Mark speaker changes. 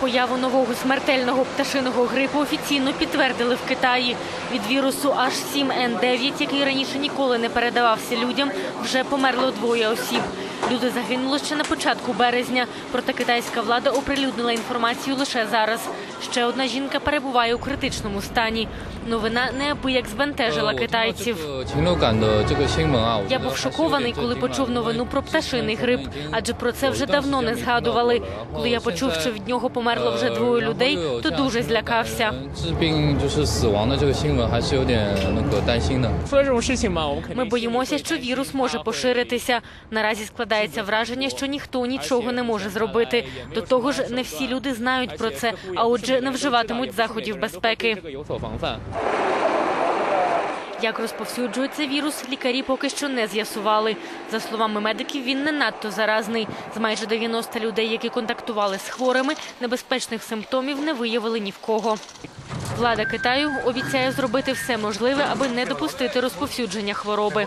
Speaker 1: Появу нового смертельного пташиного грипу офіційно підтвердили в Китаї. Від вірусу H7N9, який раніше ніколи не передавався людям, вже померло двоє осіб. Люди загинули ще на початку березня, проте китайська влада оприлюднила інформацію лише зараз. Ще одна жінка перебуває у критичному стані. Новина неабияк збентежила китайців. Я був шокований, коли почув новину про пташиний грип, адже про це вже давно не згадували. Коли я почув, що від нього померло вже двоє людей, то дуже злякався. Ми боїмося, що вірус може поширитися. Наразі складає складається враження, що ніхто нічого не може зробити. До того ж, не всі люди знають про це, а отже, не вживатимуть заходів безпеки. Як розповсюджується вірус, лікарі поки що не з'ясували. За словами медиків, він не надто заразний. З майже 90 людей, які контактували з хворими, небезпечних симптомів не виявили ні в кого. Влада Китаю обіцяє зробити все можливе, аби не допустити розповсюдження хвороби.